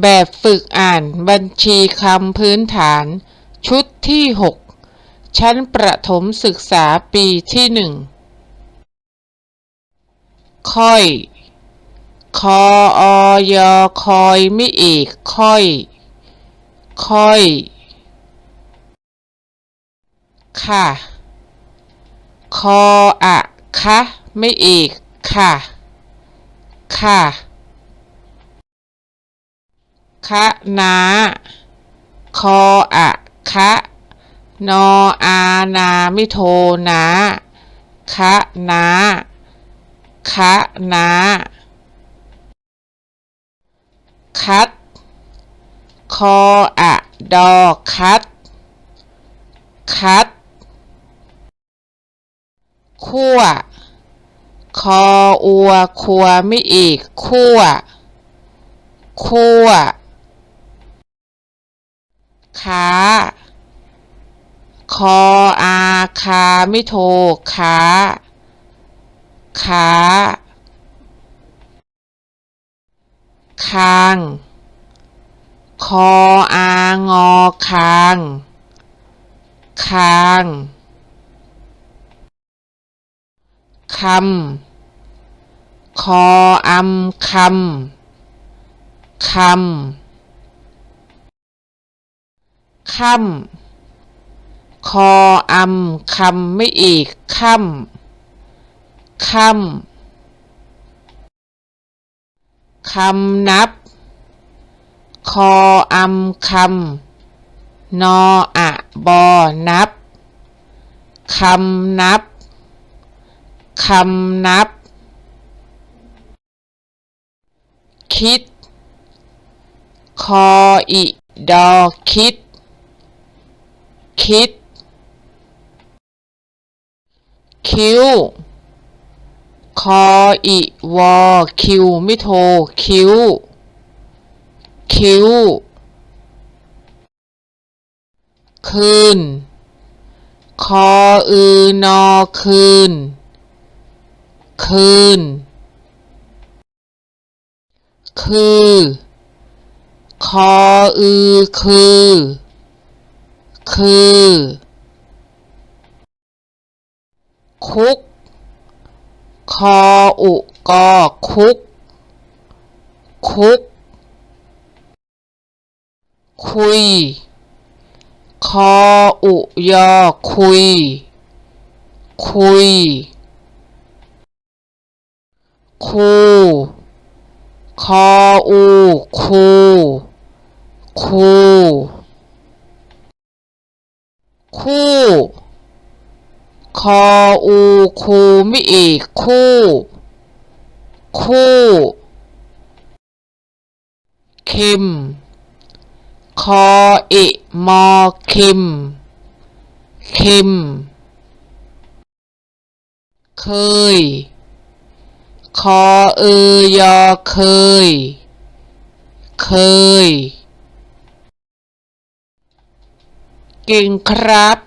แบบฝึกอ่านบัญชีคำพื้นฐาน ชุดที่ 6 ชั้นประถมศึกษาปีที่หนึ่งค่อย คออยคอยไม่เอกค่อย ค่อย ค่ะ คออะคะไม่เอกค่ะ ค่ะ คะนาคออะคะนออานาไม่โทนาคะนาคะนาคัด คออะดอคัด คัด คั่ว คออัวคัวไม่เอกคั่ว คั่ว ค้า คออาคาไม่โทค้า ค้า คาง คออางอคาง คางคำ คออำคำ คำ ค่ำคออำคำไม่เอกค่ำค่ำคำนับ คออำคำนออะบอนับคำนับคำนับ คิด คออิดอคิด คิด คิ้ว คออิวอคิวไม่โท คิ้ว คิ้ว คืน คออือนอคืน คืน คือ คออือคือ คือคุกคออุกอคุกคุกคุยคออุยอคุย คู่ คออูคูไม่เอกคู่ คู่เข็มคออะมอเข็มเข็มเคย คอเอยอเคย เคย เก่งครับ